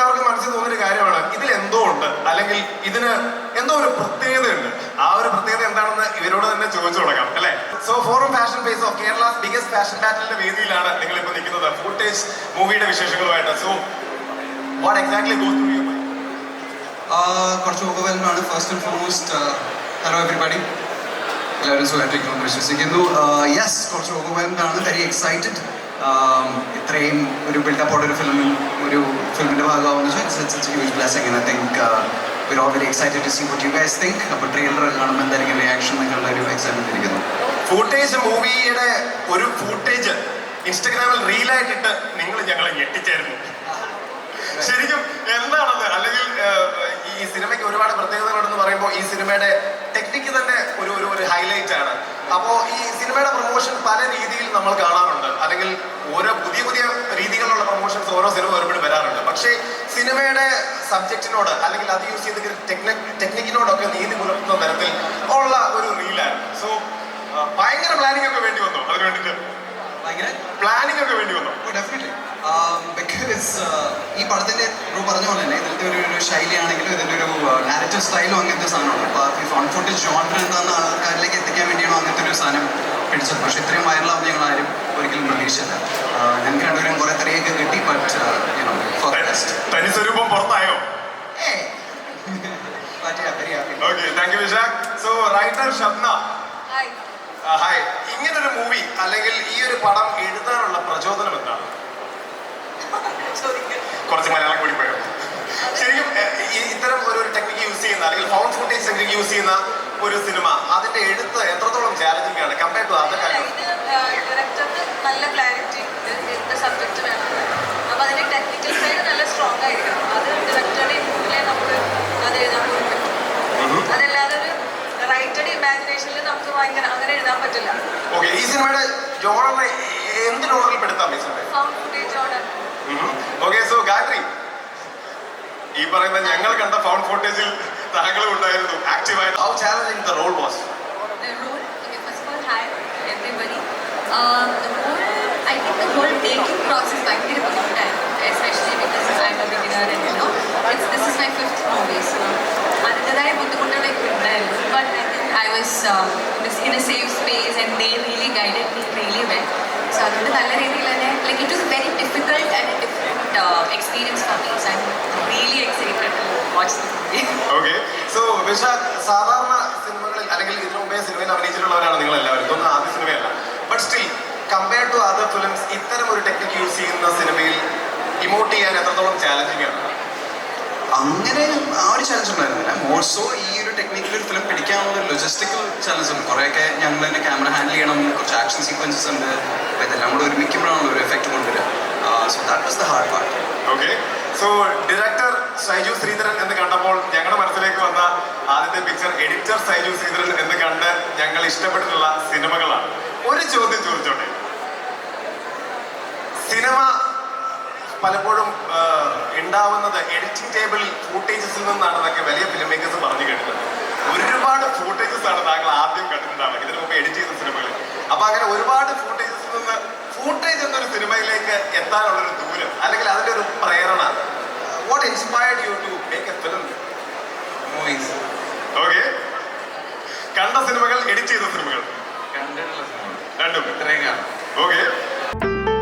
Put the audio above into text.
എല്ലാവർക്കും മനസ്സിൽ തോന്നിയൊരു കാര്യമാണ് ഇതിൽ എന്തോ ഉണ്ട് അല്ലെങ്കിൽ ഇതിന് എന്തോ ഒരു പ്രത്യേകതയുണ്ട്. ആ ഒരു പ്രത്യേകത എന്താണെന്ന് ഇവരോട് തന്നെ ചോദിച്ചു തുടങ്ങാം അല്ലെ? So forum fashion face of Kerala biggest fashion ബാറ്റലിന്റെ വേദിയിലാണ് നിങ്ങൾ ഇപ്പൊ നിൽക്കുന്നത് ഫുട്ടേജ് മൂവിയുടെ വിശേഷങ്ങളുമായിട്ട്. So what exactly go through you കുറച്ച് overwhelmed first and foremost hello everybody എല്ലാവരും സുഖമായിട്ടിരിക്കുന്നു വിശ്വസിക്കുന്നു. യെസ് കുറച്ച് ഓവർവെൽഡ് ആണ്. വെരി എക്സൈറ്റഡ് ഇത്രയും ഒരു ബിൽഡപ്പോടെ ഒരു ഫിലിമിൽ ഒരു ഫിലിമിന്റെ ഭാഗമാവുന്ന. Huge I think we're all very excited to see what you guys think അപ്പോൾ ട്രെയിലർ കാണുമ്പോൾ എന്തായിരിക്കും റിയാക്ഷൻ നിങ്ങളുടെ ഒരു എക്സൈറ്റ്മെന്റ് ഇരിക്കുന്നു. ഫൂട്ടേജ് മൂവിയുടെ ഒരു ഫൂട്ടേജ് ഇൻസ്റ്റഗ്രാമിൽ റീലായിട്ടിട്ട് നിങ്ങൾ ഞങ്ങളെ ഞെട്ടിച്ചായിരുന്നു. ശരിക്കും എന്താണത്? അല്ലെങ്കിൽ ഈ സിനിമയ്ക്ക് ഒരുപാട് പ്രത്യേകതകളുണ്ടെന്ന് പറയുമ്പോൾ ഈ സിനിമയുടെ ടെക്നിക്ക് തന്നെ ഒരു ഒരു ഒരു ഹൈലൈറ്റ് ആണ്. അപ്പോൾ ഈ സിനിമയുടെ പ്രൊമോഷൻ പല രീതിയിൽ നമ്മൾ കാണാറുണ്ട്. അല്ലെങ്കിൽ ഓരോ പുതിയ പുതിയ രീതികളിലുള്ള പ്രൊമോഷൻസ് ഓരോ സിനിമ ഒരുപാട് വരാറുണ്ട്. പക്ഷേ സിനിമയുടെ സബ്ജക്റ്റിനോട് അല്ലെങ്കിൽ അത് യൂസ് ചെയ്ത ടെക്നിക് ടെക്നിക്കിനോടൊക്കെ നീതി പുലർത്തുന്ന തരത്തിൽ ഉള്ള ഒരു റീലാണ് സോ ഭയങ്കര പ്ലാനിംഗ് ഒക്കെ വേണ്ടി വന്നു. അതിന് വേണ്ടിയിട്ട്. ഭയങ്കര പ്ലാനിംഗ് ഒക്കെ വേണ്ടി വന്നു? ഡെഫിനറ്റ്ലി ബിക്കോസ് Um, ഈ പടത്തിന്റെ ബ്രോ പറഞ്ഞ പോലെ തന്നെ ഇതിന്റെ ഒരു ഒരു ശൈലിയാണെങ്കിലും ഇതിന്റെ ഒരു നാരറ്റീവ് സ്റ്റൈലും അങ്ങനത്തെ സാധനമാണ്. അപ്പോൾ ഈ ഫോൺ ഫുട്ടേജ് ജോണ്ടർ എന്താണെന്ന് ആൾക്കാരിലേക്ക് എത്തിക്കാൻ വേണ്ടിയാണ് അങ്ങനത്തെ ഒരു സാധനം പിടിച്ചത്. പക്ഷെ ഇത്രയും വൈറലാവും ഞങ്ങൾ ആരും ഒരിക്കലും പ്രതീക്ഷിച്ചില്ല. ആഹ് ഞങ്ങൾക്ക് രണ്ടുപേരും കുറെ തെറിയൊക്കെ കിട്ടി ബട്ട് തനി സ്വരൂപം പുറത്തായോ? Okay thank you Vishakh. So writer Shabna hi ഇങ്ങനൊരു മൂവി അല്ലെങ്കിൽ ഈ ഒരു പടം എഴുതാനുള്ള പ്രചോദനം എന്താണ്? കുറച്ച് മലയാളം കൂടി പോയോ ശരിക്കും ഇത്തരം ഒരു ടെക്നിക്ക് യൂസ് ചെയ്യുന്ന അല്ലെങ്കിൽ ഫൗണ്ട് ഫുട്ടേജ് ടെക്നിക്ക് യൂസ് ചെയ്യുന്ന ഒരു സിനിമ അതിന്റെ എഴുത്ത് എത്രത്തോളം ചാലഞ്ചിങ് ആണ് കമ്പയർ ടു അതർ നല്ല ക്ലാരിറ്റി ഉണ്ട് എന്ത് സബ്ജക്റ്റ് വേണം അപ്പോൾ അതിന്റെ ടെക്നിക്കൽ സൈഡ് നല്ല സ്ട്രോങ് ആയിരിക്കണം അത് ഡയറക്ടറുടെ ഇൻപുട്ടിലെ നമുക്ക് അത് എഴുതാൻ പോലും പറ്റും അതല്ലാതെ ഒരു റൈറ്റഡ് ഇമാജിനേഷനിൽ നമുക്ക് ഭയങ്കര അങ്ങനെ എഴുതാൻ പറ്റില്ല ഓക്കെ ഈ സിനിമയുടെ ജോണറിനെ എന്ത് ജോണറിൽ പെടുത്താം ഈ സിനിമ ഓക്കെ സോ ഗായത്രി ഈ പറയുന്ന ഞങ്ങൾ കണ്ട ഫൗണ്ട് ഫുട്ടേജിൽ താങ്കളും ഉണ്ടായിരുന്നു ആക്റ്റീവായി how challenging the role was The role, okay, first of all, hi everybody. Uh, the role, I think the whole making process by the time, especially because I'm a beginner and you know, it's, this is my fifth movie, so അതിന്റെതായ ബുദ്ധിമുട്ടുകളൊക്കെ ഉണ്ടായിരുന്നു but I think I was um, in a- in a safe space and they നല്ല രീതിയിൽ തന്നെ like it was very difficult and different experience for me I really excited to watch excited മൂവി watch okay so Vishakh സാധാരണ സിനിമകളിൽ അല്ലെങ്കിൽ ഇതിനു മുമ്പേ സിനിമയിൽ അഭിനയിച്ചിട്ടുള്ളവരാണ് നിങ്ങൾ എല്ലാവരും ഇതൊന്നും ആദ്യ സിനിമയല്ല. But still compare to other films ഇത്തരം ഒരു ടെക്നിക്ക് യൂസ് ചെയ്യുന്ന സിനിമയിൽ ഇമോട്ട് ചെയ്യാൻ എത്രത്തോളം ചാലഞ്ചിങ് ആണ്? അങ്ങനെ ആ ഒരു ചാലഞ്ച് ഉണ്ടായിരുന്നില്ല മോർസോ ഈ ഒരു ഫിലിം പിടിക്കാവുന്ന ലൊജിസ്റ്റിക്കൽ ചലഞ്ച് കുറേയൊക്കെ ഞങ്ങൾ തന്നെ ക്യാമറ ഹാൻഡിൽ ചെയ്യണം. കുറച്ച് ആക്ഷൻ സീക്വൻസസ് ഉണ്ട്. അപ്പോൾ ഇതെല്ലാം കൂടെ ഒരുമിക്കുമ്പോഴാണ് ഒരു എഫക്റ്റ് കൊണ്ടുവരിക. So that was the hard part okay so director Saiju Sreedharan എന്ന് കണ്ടപ്പോൾ ഞങ്ങളുടെ മനസ്സിലേക്ക് വന്ന ആദ്യത്തെ പിക്ചർ എഡിറ്റർ സൈജു ശ്രീധരൻ എന്ന് കണ്ട് ഞങ്ങൾ ഇഷ്ടപ്പെട്ടിട്ടുള്ള സിനിമകളാണ്. ഒരു ചോദ്യം ചോദിച്ചോട്ടെ? സിനിമ പലപ്പോഴും ഉണ്ടാവുന്നത് എഡിറ്റിംഗ് ടേബിൾ ഫൂട്ടേജസിൽ നിന്നാണെന്നൊക്കെ വലിയ ഫിലിം മേക്കേഴ്സ് പറഞ്ഞു കേട്ടിട്ടുണ്ട്. ഒരുപാട് ഫൂട്ടേജസ് ആണ് താങ്കൾ ആദ്യം കണ്ടിട്ടുണ്ടാവുക. ഇതിനു മുമ്പ് എഡിറ്റ് ചെയ്ത സിനിമകളിൽ അപ്പൊ അങ്ങനെ ഒരുപാട് ഫൂട്ടേജസിൽ നിന്ന് ഫൂട്ടേജ് എന്നൊരു സിനിമയിലേക്ക് എത്താനുള്ള ഒരു ദൂരം അല്ലെങ്കിൽ അതിന്റെ ഒരു പ്രേരണ. What inspired you to make a film movies okay കണ്ട സിനിമകൾ എഡിറ്റ് ചെയ്ത സിനിമകൾ കണ്ടിട്ടുള്ള സിനിമ രണ്ടും. ഇത്രയും കാണാം. ഓക്കെ